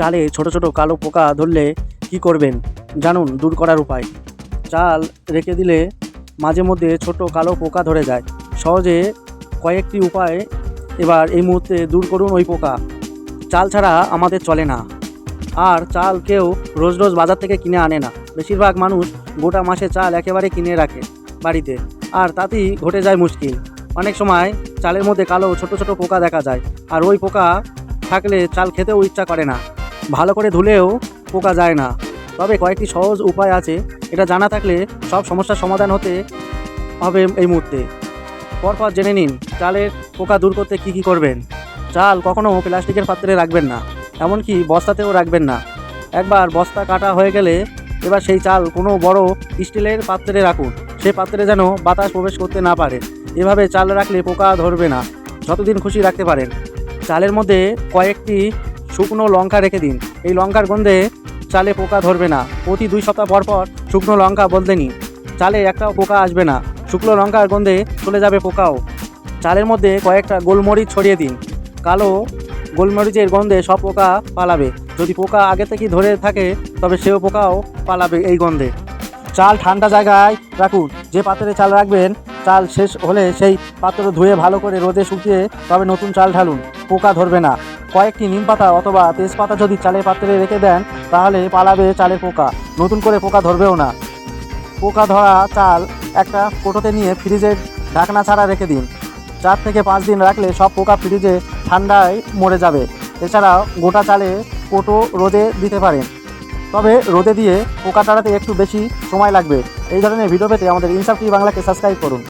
চালে ছোট ছোট কালো পোকা ধরলে কি করবেন? জানুন, দূর করার উপায়। চাল রেখে দিলে মাঝে মধ্যে ছোট কালো পোকা ধরে যায়। সহজে কয়েকটি উপায় এবার এই মুহূর্তে দূর করুন ওই পোকা। চাল ছাড়া আমাদের চলে না। আর চাল কেউ রোজ রোজ বাজার থেকে কিনে আনে না। বেশিরভাগ মানুষ গোটা মাসে চাল একেবারে কিনে রাখে বাড়িতে। আর তাতেই ঘটে যায় মুশকিল। অনেক সময় চালের মধ্যে কালো ছোট ছোট পোকা দেখা যায়। আর ওই পোকা থাকলে চাল খেতেও ইচ্ছা করে না। ভালো করে ধুলেও পোকা যায় না। তবে কয়েকটি সহজ উপায় আছে, এটা জানা থাকলে সব সমস্যার সমাধান হতে হবে এই মুহূর্তে। পরপর জেনে নিন, চালের পোকা দূর করতে কি কি করবেন? চাল কখনও প্লাস্টিকের পাত্রে রাখবেন না, এমনকি বস্তাতেও রাখবেন না। একবার বস্তা কাটা হয়ে গেলে এবার সেই চাল কোনো বড় স্টিলের পাত্রে রাখুন সেই পাত্রে যেন বাতাস প্রবেশ করতে না পারে। এভাবে চাল রাখলে পোকা ধরবে না, যতদিন খুশি রাখতে পারেন। চালের মধ্যে কয়েকটি শুকনো লঙ্কা রেখে দিন। এই লঙ্কার গন্ধে চালে পোকা ধরবে না। প্রতি দুই সপ্তাহ পর পর শুকনো লঙ্কা বদলে নিন। চালে একটাও পোকা আসবে না। শুকনো লঙ্কার গন্ধে চলে যাবে পোকাও। চালের মধ্যে কয়েকটা গোলমরিচ ছড়িয়ে দিন। কালো গোলমরিচের গন্ধে সব পোকা পালাবে। যদি পোকা আগে থেকেই ধরে থাকে, তবে সেও পোকাও পালাবে এই গন্ধে। চাল ঠান্ডা জায়গায় রাখুন। যে পাত্রে চাল রাখবেন, চাল শেষ হলে সেই পাত্র ধুয়ে ভালো করে রোদে শুকিয়ে তবে নতুন চাল ঢালুন। পোকা ধরবে না। কয়েকটি নিম পাতা অথবা তেজপাতা যদি চালের পাত্রে রেখে দেন, তাহলে পালাবে চালের পোকা। নতুন করে পোকা ধরবেও না। পোকা ধরা চাল একটা কোটোতে নিয়ে ফ্রিজের ঢাকনা ছাড়া রেখে দিন। চার থেকে পাঁচ দিন রাখলে সব পোকা ফ্রিজে ঠান্ডায় মরে যাবে। এছাড়াও গোটা চালে কোটো রোদে দিতে পারেন। তবে রোদে দিয়ে পোকা তাড়াতে একটু বেশি সময় লাগবে। এই ধরনের ভিডিও পেতে আমাদের ইনসাফ টিভি বাংলাকে সাবস্ক্রাইব করুন।